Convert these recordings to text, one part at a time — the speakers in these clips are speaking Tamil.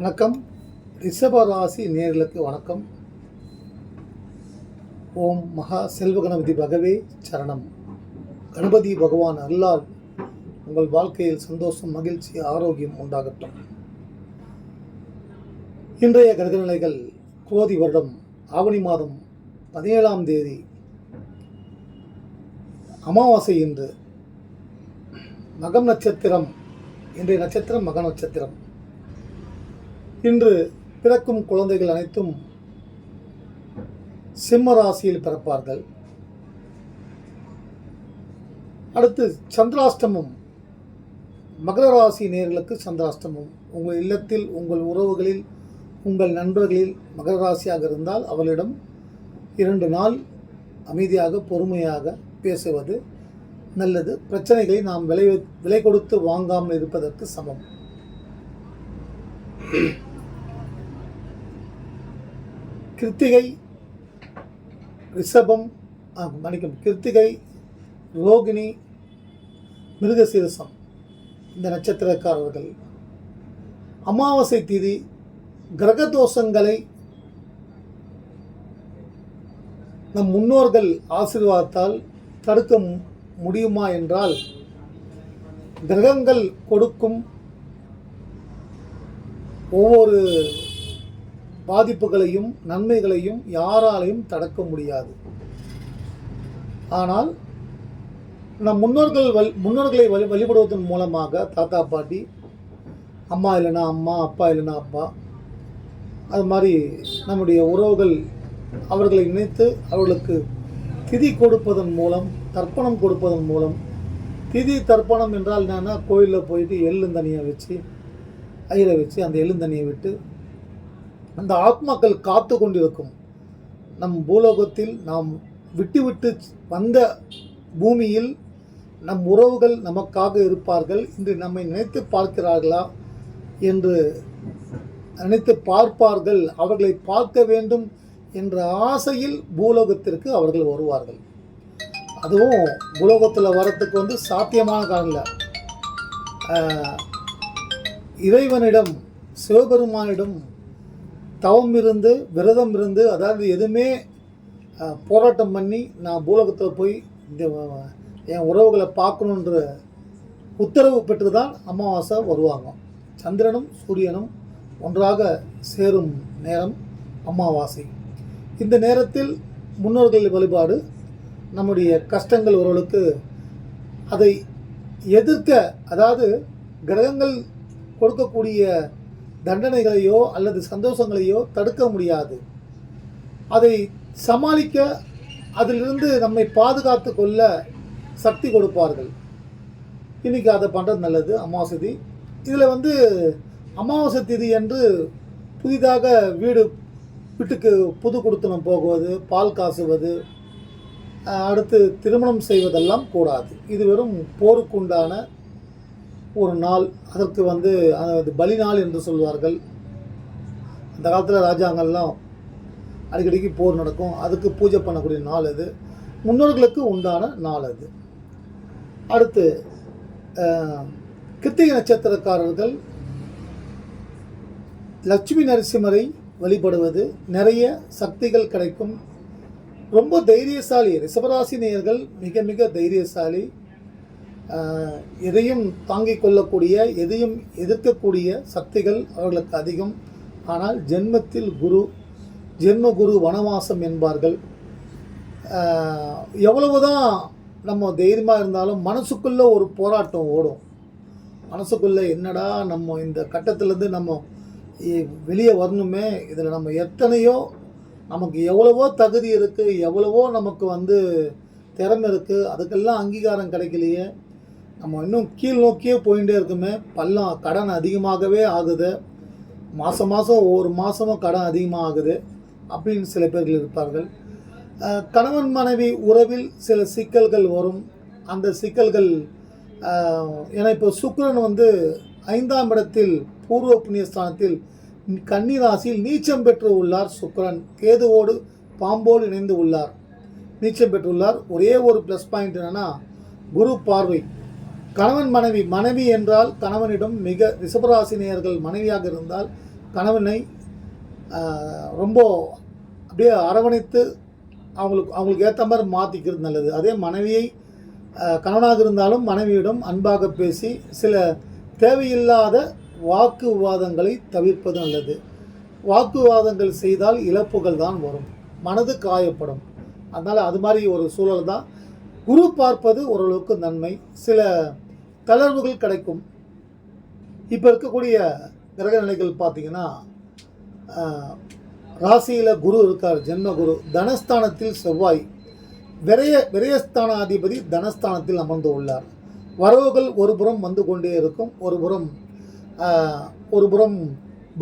வணக்கம். ரிஷபராசி நேர்களுக்கு வணக்கம். ஓம் மகா செல்வ கணபதி பகவே சரணம். கணபதி பகவான் அல்லால் உங்கள் வாழ்க்கையில் சந்தோஷம் மகிழ்ச்சி ஆரோக்கியம் உண்டாகட்டும். இன்றைய கிரகநிலைகள் குரோதி வருடம் ஆவணி மாதம் பதினேழாம் தேதி. அமாவாசை இன்று. மகம் நட்சத்திரம். இன்றைய நட்சத்திரம் மக நட்சத்திரம். இன்று பிறக்கும் குழந்தைகள் அனைத்தும் சிம்ம ராசியில் பிறப்பார்கள். அடுத்து சந்திராஷ்டமம். மகர ராசி நேர்களுக்கு சந்திராஷ்டமம். உங்கள் இல்லத்தில் உங்கள் உறவுகளில் உங்கள் நண்பர்களில் மகர ராசியாக இருந்தால் அவளிடம் இரண்டு நாள் அமைதியாக பொறுமையாக பேசுவது நல்லது. பிரச்சனைகளை நாம் விலை விலை கொடுத்து வாங்காமல் இருப்பதற்கு சமம். கிருத்திகை ரிஷபம் மன்னிக்கும் கிருத்திகை ரோகிணி மிருகசீரசம் இந்த நட்சத்திரக்காரர்கள். அமாவாசை திதி கிரக தோஷங்களை நம் முன்னோர்கள் ஆசீர்வாதத்தால் தடுக்க முடியுமா என்றால் கிரகங்கள் கொடுக்கும் ஒவ்வொரு பாதிப்புகளையும் நன்மைகளையும் யாராலையும் தடுக்க முடியாது. ஆனால் நம் முன்னோர்கள் வல் முன்னோர்களை வழி வழிபடுவதன் மூலமாக தாத்தா பாட்டி அம்மா இல்லைனா அம்மா அப்பா இல்லைனா அப்பா அது மாதிரி நம்முடைய உறவுகள் அவர்களை நினைத்து அவர்களுக்கு திதி கொடுப்பதன் மூலம் தர்ப்பணம் கொடுப்பதன் மூலம் திதி தர்ப்பணம் என்றால் என்னென்னா கோயிலில் போயிட்டு எள்ளுந்தண்ணியை வச்சு ஐயரை வச்சு அந்த எள்ளுந்தண்ணியை விட்டு அந்த ஆத்மாக்கள் காத்து கொண்டிருக்கும். நம் பூலோகத்தில் நாம் விட்டு விட்டு வந்த பூமியில் நம் உறவுகள் நமக்காக இருப்பார்கள். இன்று நம்மை நினைத்து பார்க்கிறார்களா என்று நினைத்து பார்ப்பார்கள். அவர்களை பார்க்க வேண்டும் என்ற ஆசையில் பூலோகத்திற்கு அவர்கள் வருவார்கள். அதுவும் பூலோகத்தில் வரத்துக்கு வந்து சாத்தியமான காரணம் இல்லை. இறைவனிடம் சிவபெருமானிடம் தவம் இருந்து விரதம் இருந்து அதாவது எதுவுமே போராட்டம் பண்ணி நான் பூலோகத்தில் போய் இந்த என் உறவுகளை பார்க்கணுன்ற உத்தரவு பெற்று தான் அமாவாசை வருவாங்க. சந்திரனும் சூரியனும் ஒன்றாக சேரும் நேரம் அமாவாசை. இந்த நேரத்தில் முன்னோர்கள் வழிபாடு நம்முடைய கஷ்டங்கள் ஒருவர்களுக்கு அதை எதிர்க்க அதாவது கிரகங்கள் கொடுக்கக்கூடிய தண்டனைகளையோ அல்லது சந்தோஷங்களையோ தடுக்க முடியாது. அதை சமாளிக்க அதிலிருந்து நம்மை பாதுகாத்து கொள்ள சக்தி கொடுப்பார்கள். இன்னைக்கு அதை பண்ணுறது நல்லது அமாவாசை திதி. இதில் வந்து அமாவாசை திதி என்று புதிதாக வீடு வீட்டுக்கு புது குடுத்தனம் போகுவது பால் காசுவது அடுத்து திருமணம் செய்வதெல்லாம் கூடாது. இது வெறும் போருக்குண்டான ஒரு நாள் அதற்கு வந்து அது பலி நாள் என்று சொல்வார்கள். அந்த காலத்தில் ராஜாங்கள்லாம் அடிக்கடிக்கு போர் நடக்கும். அதுக்கு பூஜை பண்ணக்கூடிய நாள் அது. முன்னோர்களுக்கு உண்டான நாள் அது. அடுத்து கிருத்திகை நட்சத்திரக்காரர்கள் லட்சுமி நரசிம்மரை வழிபடுவது நிறைய சக்திகள் கிடைக்கும். ரொம்ப தைரியசாலி ரிஷபராசி நேயர்கள் மிக மிக தைரியசாலி. எதையும் தாங்கிக் கொள்ளக்கூடிய எதையும் எதிர்க்கக்கூடிய சக்திகள் அவர்களுக்கு அதிகம். ஆனால் ஜென்மத்தில் குரு ஜென்ம குரு வனவாசம் என்பார்கள். எவ்வளவுதான் நம்ம தைரியமாக இருந்தாலும் மனசுக்குள்ளே ஒரு போராட்டம் ஓடும். மனசுக்குள்ளே என்னடா நம்ம இந்த கட்டத்திலேருந்து நம்ம வெளியே வரணுமே? இதில் நம்ம எத்தனையோ நமக்கு எவ்வளவோ தகுதி இருக்குது எவ்வளவோ நமக்கு வந்து திறமை இருக்குது அதுக்கெல்லாம் அங்கீகாரம் கிடைக்கலையே? நம்ம இன்னும் கீழ் நோக்கியே போயிட்டே இருக்குமே. பள்ளம் கடன் அதிகமாகவே ஆகுது. மாதம் மாதம் ஒவ்வொரு மாதமும் கடன் அதிகமாக ஆகுது அப்படின்னு சில பேர்கள் இருப்பார்கள். கணவன் மனைவி உறவில் சில சிக்கல்கள் வரும். அந்த சிக்கல்கள் ஏன்னா இப்போ சுக்கரன் வந்து ஐந்தாம் இடத்தில் பூர்வ புண்ணியஸ்தானத்தில் கன்னிராசியில் நீச்சம் பெற்று உள்ளார் சுக்கரன். கேதுவோடு பாம்போடு இணைந்து உள்ளார். நீச்சம் பெற்றுள்ளார். ஒரே ஒரு ப்ளஸ் பாயிண்ட் என்னென்னா குரு பார்வை. கணவன் மனைவி மனைவி என்றால் கணவனிடம் மிக ரிஷபராசினியர்கள் மனைவியாக இருந்தால் கணவனை ரொம்ப அப்படியே அரவணைத்து அவங்களுக்கு அவங்களுக்கு ஏற்ற மாதிரி மாற்றிக்கிறது நல்லது. அதே மனைவியை கணவனாக இருந்தாலும் மனைவியிடம் அன்பாக பேசி சில தேவையில்லாத வாக்கு விவாதங்களை தவிர்ப்பது நல்லது. வாக்குவாதங்கள் செய்தால் இழப்புகள் தான் வரும். மனது காயப்படும். அதனால் அது மாதிரி ஒரு சூழல் தான். குரு பார்ப்பது ஓரளவுக்கு நன்மை. சில தளர்வுகள் கிடைக்கும். இப்போ இருக்கக்கூடிய கிரக நிலைகள் பார்த்தீங்கன்னா ராசியில் குரு இருக்கார் ஜென்ம குரு. தனஸ்தானத்தில் செவ்வாய். விரய விரயஸ்தானாதிபதி தனஸ்தானத்தில் அமர்ந்து உள்ளார். வரவுகள் ஒரு புறம் வந்து கொண்டே இருக்கும். ஒரு புறம் ஒரு புறம்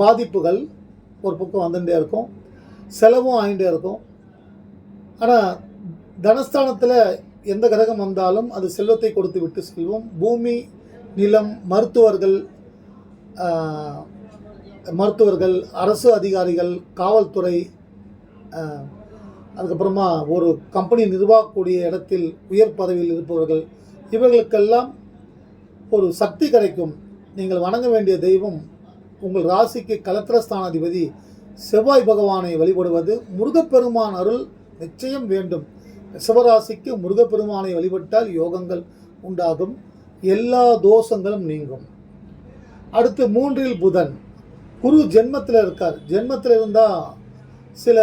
பாதிப்புகள் ஒரு பக்கம் வந்துட்டே இருக்கும். செலவும் ஆகிட்டே இருக்கும். ஆனால் தனஸ்தானத்தில் எந்த கிரகம் வந்தாலும் அது செல்வத்தை கொடுத்து விட்டு செல்வம். பூமி நிலம் மருத்துவர்கள் மருத்துவர்கள் அரசு அதிகாரிகள் காவல்துறை அதுக்கப்புறமா ஒரு கம்பெனி நிர்வாகக்கூடிய இடத்தில் உயர் பதவியில் இருப்பவர்கள் இவர்களுக்கெல்லாம் ஒரு சக்தி கிடைக்கும். நீங்கள் வணங்க வேண்டிய தெய்வம் உங்கள் ராசிக்கு கலத்திரஸ்தானாதிபதி செவ்வாய் பகவானை வழிபடுவது. முருகப்பெருமான் அருள் நிச்சயம் வேண்டும். சிவராசிக்கு முருகப்பெருமானை வழிபட்டால் யோகங்கள் உண்டாகும். எல்லா தோஷங்களும் நீங்கும். அடுத்து மூன்றில் புதன். குரு ஜென்மத்தில் இருக்கார். ஜென்மத்தில் இருந்தால் சில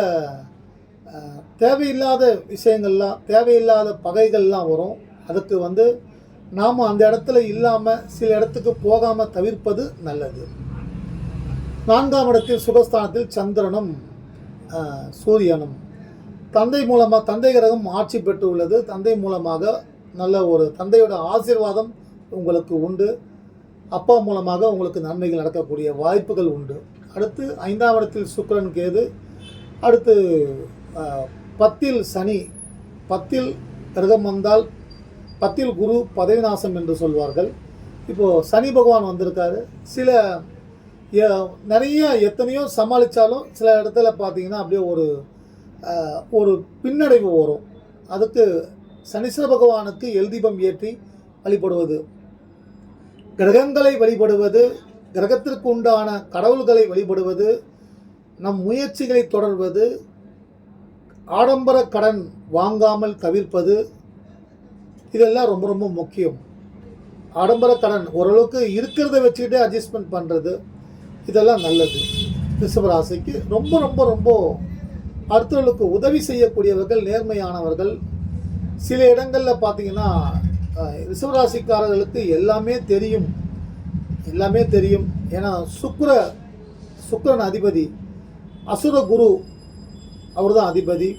தேவையில்லாத விஷயங்கள்லாம் தேவையில்லாத பகைகள்லாம் வரும். அதுக்கு வந்து நாம் அந்த இடத்துல இல்லாமல் சில இடத்துக்கு போகாமல் தவிர்ப்பது நல்லது. நான்காம் இடத்தில் சுகஸ்தானத்தில் சந்திரனும் சூரியனும். தந்தை மூலமாக தந்தை கிரகம் ஆட்சி பெற்று உள்ளது தந்தை மூலமாக நல்ல ஒரு தந்தையோட ஆசீர்வாதம் உங்களுக்கு உண்டு. அப்பா மூலமாக உங்களுக்கு நன்மைகள் நடக்கக்கூடிய வாய்ப்புகள் உண்டு. அடுத்து ஐந்தாம் இடத்தில் சுக்கரன் கேது. அடுத்து பத்தில் சனி. பத்தில் கிரகம் வந்தால் பத்தில் குரு பதவி நாசம் என்று சொல்வார்கள். இப்போது சனி பகவான் வந்திருக்காரு. சில நிறைய எத்தனையோ சமாளித்தாலும் சில இடத்துல பார்த்தீங்கன்னா அப்படியே ஒரு ஒரு பின்னடைவு வரும் அதுக்கு சனீஸ்வர பகவானுக்கு எல்தீபம் ஏற்றி வழிபடுவது. கிரகங்களை வழிபடுவது கிரகத்திற்கு உண்டான கடவுள்களை வழிபடுவது நம் முயற்சிகளை தொடர்வது ஆடம்பர கடன் வாங்காமல் தவிர்ப்பது இதெல்லாம் ரொம்ப ரொம்ப முக்கியம். ஆடம்பர கடன் ஓரளவுக்கு இருக்கிறத வச்சுக்கிட்டே அட்ஜஸ்ட்மெண்ட் பண்ணுறது இதெல்லாம் நல்லது. ரிஷபராசிக்கு ரொம்ப ரொம்ப ரொம்ப அடுத்தவர்களுக்கு உதவி செய்யக்கூடியவர்கள் நேர்மையானவர்கள். சில இடங்களில் பார்த்தீங்கன்னா ரிசவராசிக்காரர்களுக்கு எல்லாமே தெரியும். எல்லாமே தெரியும். ஏன்னா சுக்கிர சுக்ரன் அதிபதி அசுர குரு அவர்தான் அதிபதி.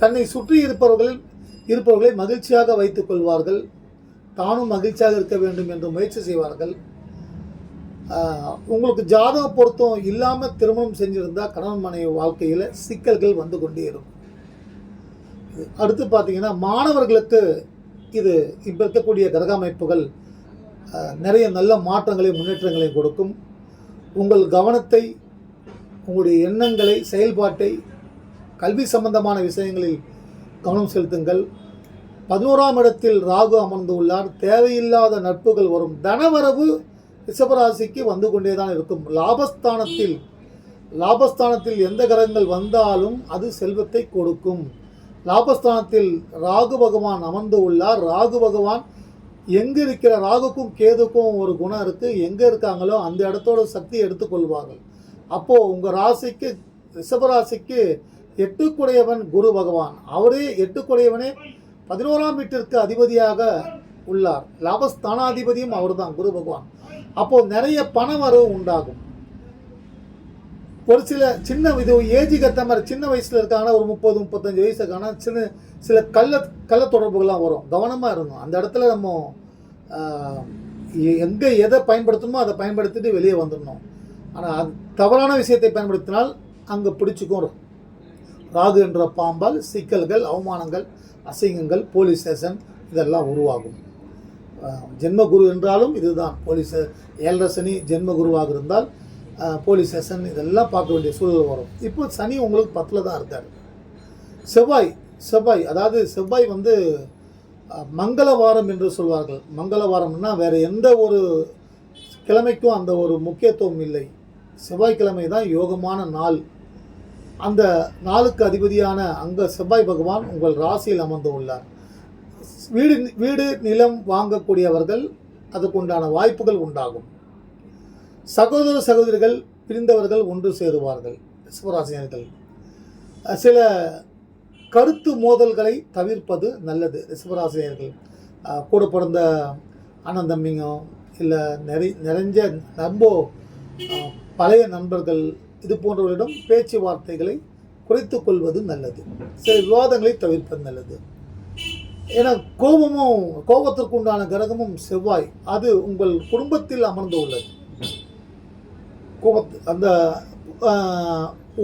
தன்னை சுற்றி இருப்பவர்கள் இருப்பவர்களை மகிழ்ச்சியாக வைத்துக் கொள்வார்கள். தானும் மகிழ்ச்சியாக இருக்க வேண்டும் என்று முயற்சி செய்வார்கள். உங்களுக்கு ஜாதக பொருத்தம் இல்லாமல் திருமணம் செஞ்சுருந்தால் கணவன் மனைவி வாழ்க்கையில் சிக்கல்கள் வந்து கொண்டே இருக்கும். அடுத்து பார்த்தீங்கன்னா மாணவர்களுக்கு இது இப்போ இருக்கக்கூடிய கிரக அமைப்புகள் நிறைய நல்ல மாற்றங்களையும் முன்னேற்றங்களையும் கொடுக்கும். உங்கள் கவனத்தை உங்களுடைய எண்ணங்களை செயல்பாட்டை கல்வி சம்பந்தமான விஷயங்களில் கவனம் செலுத்துங்கள். பதினோராம் இடத்தில் ராகு அமர்ந்து உள்ளார். தேவையில்லாத நட்புகள் வரும். தனவரவு ரிஷபராசிக்கு வந்து கொண்டே தான் இருக்கும். லாபஸ்தானத்தில் லாபஸ்தானத்தில் எந்த கிரகங்கள் வந்தாலும் அது செல்வத்தை கொடுக்கும். லாபஸ்தானத்தில் ராகு பகவான் அமர்ந்து உள்ளார். ராகு பகவான் எங்கே இருக்கிற ராகுக்கும் கேதுக்கும் ஒரு குணம் இருக்குது எங்கே இருக்காங்களோ அந்த இடத்தோட சக்தியை எடுத்துக்கொள்வார்கள் அப்போது உங்கள் ராசிக்கு ரிஷபராசிக்கு எட்டுக்குடையவன் குரு பகவான். அவரே எட்டுக்குடையவனே பதினோராம் வீட்டிற்கு அதிபதியாக உள்ளார். லாபஸ்தானாதிபதியும் அவர்தான் குரு பகவான். அப்போது நிறைய பண வரவு உண்டாகும். ஒரு சில சின்ன இது ஏஜுக்கு ஏற்ற மாதிரி சின்ன வயசில் இருக்காங்கன்னா ஒரு முப்பது முப்பத்தஞ்சு வயசுக்கான சின்ன சில கள்ள கள்ள தொடர்புகள்லாம் வரும். கவனமாக இருந்தோம் அந்த இடத்துல நம்ம எங்கே எதை பயன்படுத்தணுமோ அதை பயன்படுத்திட்டு வெளியே வந்துடணும். ஆனால் அது தவறான விஷயத்தை பயன்படுத்தினால் அங்கே பிடிச்சிக்கும். ராகு என்ற பாம்பால் சிக்கல்கள் அவமானங்கள் அசிங்கங்கள் போலீஸ் ஸ்டேஷன் இதெல்லாம் உருவாகும். ஜென்மகுரு என்றாலும் இதுதான். போலீஸ் ஏழரை சனி ஜென்மகுருவாக இருந்தால் போலீஸ் ஸ்டேஷன் இதெல்லாம் பார்க்க வேண்டிய சூழல் வரும். இப்போ சனி உங்களுக்கு பத்தில் தான் இருக்கார். செவ்வாய் செவ்வாய் அதாவது செவ்வாய் வந்து மங்களவாரம் என்று சொல்வார்கள். மங்களவாரம்னா வேறு எந்த ஒரு கிழமைக்கும் அந்த ஒரு முக்கியத்துவம் இல்லை. செவ்வாய்க்கிழமை தான் யோகமான நாள். அந்த நாளுக்கு அதிபதியான அங்கே செவ்வாய் பகவான் உங்கள் ராசியில் அமர்ந்து உள்ளார். வீடு வீடு நிலம் வாங்கக்கூடியவர்கள் அதுக்குண்டான வாய்ப்புகள் உண்டாகும். சகோதர சகோதரிகள் பிரிந்தவர்கள் ஒன்று சேருவார்கள். ரிஷபராசினியர்கள். சில கருத்து மோதல்களை தவிர்ப்பது நல்லது. ரிஷபராசினியர்கள் கூட பிறந்த அண்ணன் தம்பிங்க இல்லை நிறை நிறைஞ்ச ரொம்ப பழைய நண்பர்கள் இது போன்றவர்களிடம் பேச்சுவார்த்தைகளை குறைத்து கொள்வது நல்லது. சில விவாதங்களை தவிர்ப்பது நல்லது. ஏன்னா கோபமும் கோபத்திற்கு உண்டான கிரகமும் செவ்வாய். அது உங்கள் குடும்பத்தில் அமர்ந்து உள்ளது கோபத்து அந்த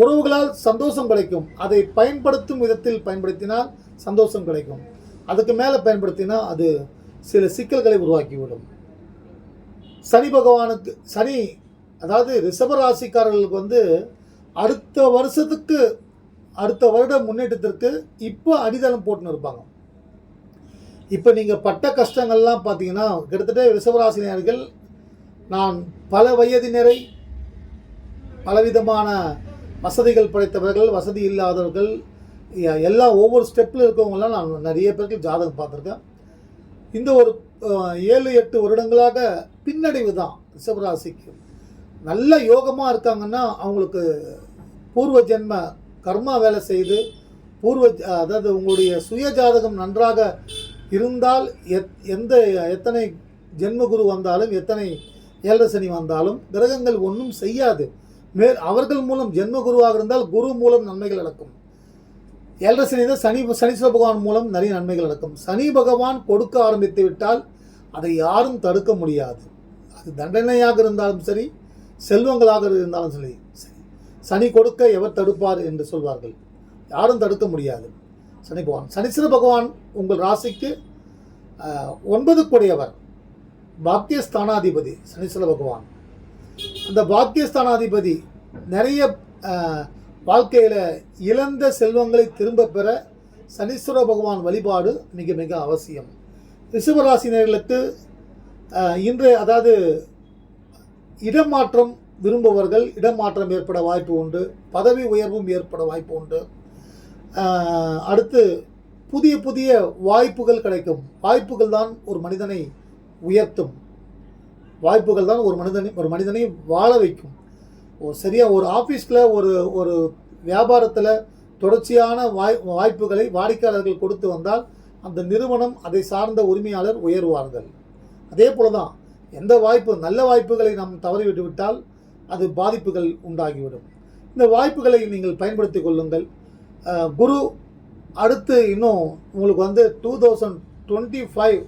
உறவுகளால் சந்தோஷம் கிடைக்கும். அதை பயன்படுத்தும் விதத்தில் பயன்படுத்தினால் சந்தோஷம் கிடைக்கும். அதுக்கு மேலே பயன்படுத்தினா அது சில சிக்கல்களை உருவாக்கிவிடும். சனி பகவானுக்கு சனி அதாவது ரிஷபராசிக்காரர்களுக்கு வந்து அடுத்த வருஷத்துக்கு அடுத்த வருட முன்னேற்றத்திற்கு இப்போ அடித்தளம் போட்டுன்னு இருப்பாங்க. இப்போ நீங்கள் பட்ட கஷ்டங்கள்லாம் பார்த்தீங்கன்னா கிட்டத்தட்ட ரிஷபராசினியர்கள் நான் பல வயதினரை பலவிதமான வசதிகள் படைத்தவர்கள் வசதி இல்லாதவர்கள் எல்லா ஒவ்வொரு ஸ்டெப்பில் இருக்கவங்களாம் நான் நிறைய பேருக்கு ஜாதகம் பார்த்துருக்கேன். இந்த ஒரு ஏழு எட்டு வருடங்களாக பின்னடைவு தான் ரிஷபராசிக்கு. நல்ல யோகமாக இருக்காங்கன்னா அவங்களுக்கு பூர்வ ஜென்ம கர்மா வேலை செய்து பூர்வ அதாவது உங்களுடைய சுய ஜாதகம் நன்றாக இருந்தால் எத் எந்த எத்தனை ஜென்மகுரு வந்தாலும் எத்தனை ஏழரசனி வந்தாலும் கிரகங்கள் ஒன்றும் செய்யாது. மேல் அவர்கள் மூலம் ஜென்மகுருவாக இருந்தால் குரு மூலம் நன்மைகள் நடக்கும். ஏழரசனி சனி தான் சனி சனீஸ்வர பகவான் மூலம் நிறைய நன்மைகள் நடக்கும். சனி பகவான் கொடுக்க ஆரம்பித்து விட்டால் அதை யாரும் தடுக்க முடியாது. அது தண்டனையாக இருந்தாலும் சரி செல்வங்களாக இருந்தாலும் சரி சரி. சனி கொடுக்க எவர் தடுப்பார் என்று சொல்வார்கள். யாரும் தடுக்க முடியாது. சனி பகவான். சனீஸ்வர பகவான் உங்கள் ராசிக்கு ஆஹ், ஒன்பது கூடியவர் பாக்கியஸ்தானாதிபதி சனீஸ்வர பகவான். அந்த பாக்கியஸ்தானாதிபதி நிறைய வாழ்க்கையில் இழந்த செல்வங்களை திரும்ப பெற சனீஸ்வர பகவான் வழிபாடு மிக மிக அவசியம். ரிஷபராசினர்களுக்கு இன்று அதாவது இடமாற்றம் விரும்புபவர்கள் இடமாற்றம் ஏற்பட வாய்ப்பு உண்டு. பதவி உயர்வும் ஏற்பட வாய்ப்பு உண்டு. அடுத்து புதிய புதிய வாய்ப்புகள் கிடைக்கும். வாய்ப்புகள் தான் ஒரு மனிதனை உயர்த்தும். வாய்ப்புகள் தான் ஒரு மனிதனை ஒரு மனிதனை வாழ வைக்கும். ஒரு சரியாக ஒரு ஆஃபீஸில் ஒரு ஒரு வியாபாரத்தில் தொடர்ச்சியான வாய் வாய்ப்புகளை வாடிக்கையாளர்கள் கொடுத்து வந்தால் அந்த நிறுவனம் அதை சார்ந்த உரிமையாளர் உயர்வார்கள். அதே போல தான் எந்த வாய்ப்பு நல்ல வாய்ப்புகளை நாம் தவறிவிட்டு விட்டால் அது பாதிப்புகள் உண்டாகிவிடும். இந்த வாய்ப்புகளை நீங்கள் பயன்படுத்தி கொள்ளுங்கள். குரு அடுத்து இன்னும் உங்களுக்கு வந்து டூ தௌசண்ட் டுவெண்ட்டி ஃபைவ்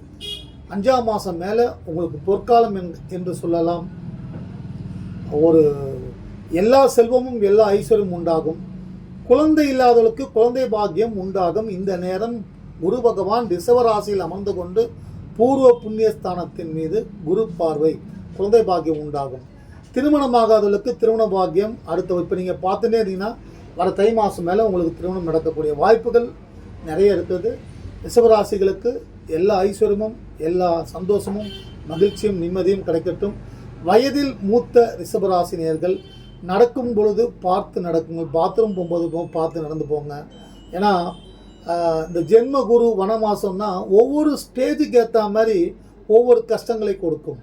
அஞ்சாம் மாதம் மேலே உங்களுக்கு பொற்காலம் என்று- என்று சொல்லலாம். ஒரு எல்லா செல்வமும் எல்லா ஐஸ்வர்யமும் உண்டாகும். குழந்தை இல்லாதவர்களுக்கு குழந்தை பாக்கியம் உண்டாகும். இந்த நேரம் குரு பகவான் ரிஷவராசியில் அமர்ந்து கொண்டு பூர்வ புண்ணியஸ்தானத்தின் மீது குரு பார்வை குழந்தை பாக்கியம் உண்டாகும். திருமணமாகாதவர்களுக்கு திருமண பாக்கியம் அடுத்த இப்போ நீங்கள் பார்த்துட்டே இருந்தீங்கன்னா வர தை மாதம் மேலே உங்களுக்கு திருமணம் நடக்கக்கூடிய வாய்ப்புகள் நிறைய இருக்குது. ரிஷபராசிகளுக்கு எல்லா ஐஸ்வர்யமும் எல்லா சந்தோஷமும் மகிழ்ச்சியும் நிம்மதியும் கிடைக்கட்டும். வயதில் மூத்த ரிஷபராசினியர்கள் நடக்கும் பொழுது பார்த்து நடக்குங்க. பாத்ரூம் போகும்போது போ பார்த்து நடந்து போங்க. ஏன்னா இந்த ஜென்ம குரு வன மாதம்னா ஒவ்வொரு ஸ்டேஜுக்கு ஏற்ற மாதிரி ஒவ்வொரு கஷ்டங்களை கொடுக்கும்.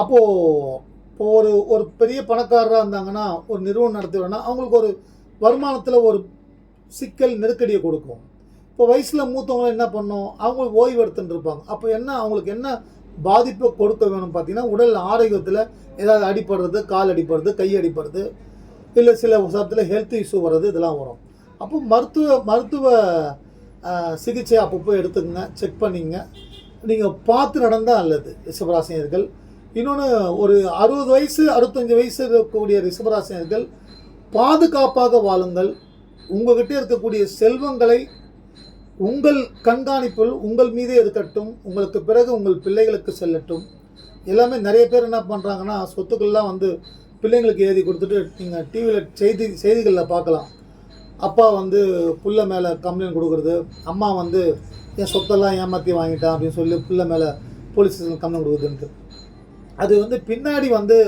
அப்போது இப்போ ஒரு ஒரு பெரிய பணக்காரராக இருந்தாங்கன்னா ஒரு நிறுவனம் நடத்துகிறோன்னா அவங்களுக்கு ஒரு வருமானத்தில் ஒரு சிக்கல் நெருக்கடியை கொடுக்கும். இப்போ வயசில் மூத்தவங்க என்ன பண்ணோம் அவங்களுக்கு ஓய்வு எடுத்துட்டுருப்பாங்க அப்போ என்ன அவங்களுக்கு என்ன பாதிப்பை கொடுக்க வேணும் பார்த்தீங்கன்னா உடல் ஆரோக்கியத்தில் ஏதாவது அடிப்படுறது கால் அடிப்படுறது கை அடிப்படுறது இல்லை சில சமயத்தில் ஹெல்த் இஷ்யூ வர்றது இதெல்லாம் வரும். அப்போ மருத்துவ மருத்துவ சிகிச்சை அப்பப்போ எடுத்துக்கங்க செக் பண்ணிங்க நீங்கள் பார்த்து நடந்தால் நல்லது. ரிஷபராசினியர்கள் இன்னொன்று ஒரு அறுபது வயசு அறுபத்தஞ்சு வயசு இருக்கக்கூடிய ரிஷபராசினர்கள் பாதுகாப்பாக வாழுங்கள். உங்ககிட்ட இருக்கக்கூடிய செல்வங்களை உங்கள் கண்காணிப்பில் உங்கள் மீதே இருக்கட்டும். உங்களுக்கு பிறகு உங்கள் பிள்ளைகளுக்கு செல்லட்டும். எல்லாமே நிறைய பேர் என்ன பண்ணுறாங்கன்னா சொத்துக்கள்லாம் வந்து பிள்ளைங்களுக்கு எழுதி கொடுத்துட்டு நீங்கள் டிவியில் செய்தி செய்திகளில் பார்க்கலாம். அப்பா வந்து புள்ள மேலே கம்ப்ளைண்ட் கொடுக்குறது. அம்மா வந்து என் சொத்தெல்லாம் ஏமாற்றி வாங்கிட்டான் அப்படின்னு சொல்லி புள்ள மேலே போலீஸ் ஸ்டேஷன் கம்ப்ளைண்ட் கொடுக்குறதுன்ட்டு அது வந்து பின்னாடி வந்து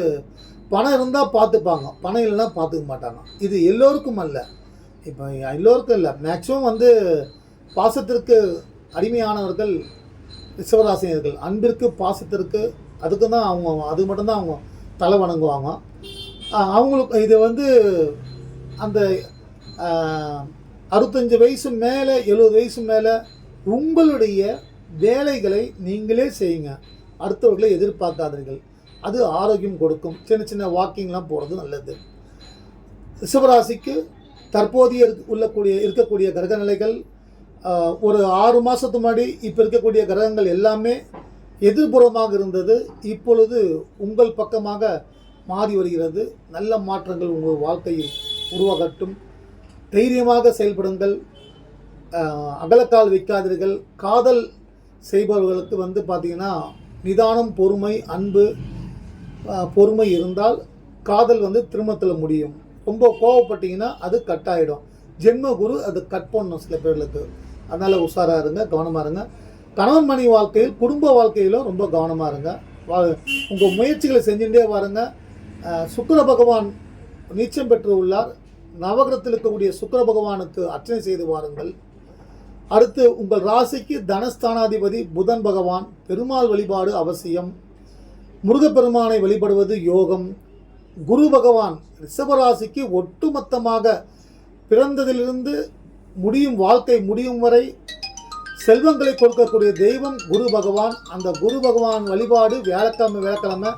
பணம் இருந்தால் பார்த்துப்பாங்க. பணம் இல்லைன்னா பார்த்துக்க மாட்டாங்க. இது எல்லோருக்கும் அல்ல. இப்போ எல்லோருக்கும் இல்லை. மேக்ஸிமம் வந்து பாசத்திற்கு அடிமையானவர்கள் ரிஷபராசினியர்கள் அன்பிற்கு பாசத்திற்கு அதுக்கு தான் அவங்க அது மட்டும்தான் அவங்க தலை வணங்குவாங்க. அவங்களுக்கு இது வந்து அந்த அறுபத்தஞ்சு வயசு மேலே எழுபது வயசு மேலே உங்களுடைய வேலைகளை நீங்களே செய்யுங்க. அடுத்தவர்களை எதிர்பார்க்காதீர்கள். அது ஆரோக்கியம் கொடுக்கும். சின்ன சின்ன வாக்கிங்லாம் போகிறது நல்லது. ரிஷபராசிக்கு தற்போதைய உள்ளக்கூடிய இருக்கக்கூடிய கிரக நிலைகள் ஒரு ஆறு மாதத்துக்கு முன்னாடி இப்போ இருக்கக்கூடிய கிரகங்கள் எல்லாமே எதிர்புறமாக இருந்தது. இப்பொழுது உங்கள் பக்கமாக மாறி வருகிறது. நல்ல மாற்றங்கள் உங்கள் வாழ்க்கையில் உருவாகட்டும். தைரியமாக செயல்படுங்கள். அகலக்கால் வைக்காதீர்கள். காதல் செய்பவர்களுக்கு வந்து பார்த்திங்கன்னா நிதானம் பொறுமை அன்பு பொறுமை இருந்தால் காதல் வந்து திருமணத்தில் முடியும். ரொம்ப கோவப்பட்டீங்கன்னா அது கட் ஆகிடும் ஜென்ம குரு அது கட் பண்ணணும் சில பேர்களுக்கு. அதனால் உஷாராக இருங்க கவனமாக இருங்க. கணவன் மணி வாழ்க்கையில் குடும்ப வாழ்க்கையிலும் ரொம்ப கவனமாக இருங்க. வா உங்கள் முயற்சிகளை செஞ்சுட்டே வாருங்க. சுக்கர சுக்கிர பகவான் நீச்சம் பெற்று உள்ளார் நவகிரத்தில் இருக்கக்கூடிய சுக்கர பகவானுக்கு அர்ச்சனை செய்து வாருங்கள். அடுத்து உங்கள் ராசிக்கு தனஸ்தானாதிபதி புதன் பகவான். பெருமாள் வழிபாடு அவசியம். முருகப்பெருமானை வழிபடுவது யோகம். குரு பகவான் ரிஷபராசிக்கு ஒட்டுமொத்தமாக பிறந்ததிலிருந்து முடியும் வாழ்க்கை முடியும் வரை செல்வங்களை கொடுக்கக்கூடிய தெய்வம் குரு பகவான். அந்த குரு பகவான் வழிபாடு வியாழக்கிழமை வியாழக்கிழமை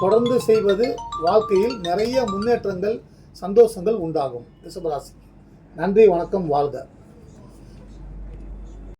தொடர்ந்து செய்வது வாழ்க்கையில் நிறைய முன்னேற்றங்கள் சந்தோஷங்கள் உண்டாகும். ரிஷபராசி நன்றி வணக்கம் வாழ்க.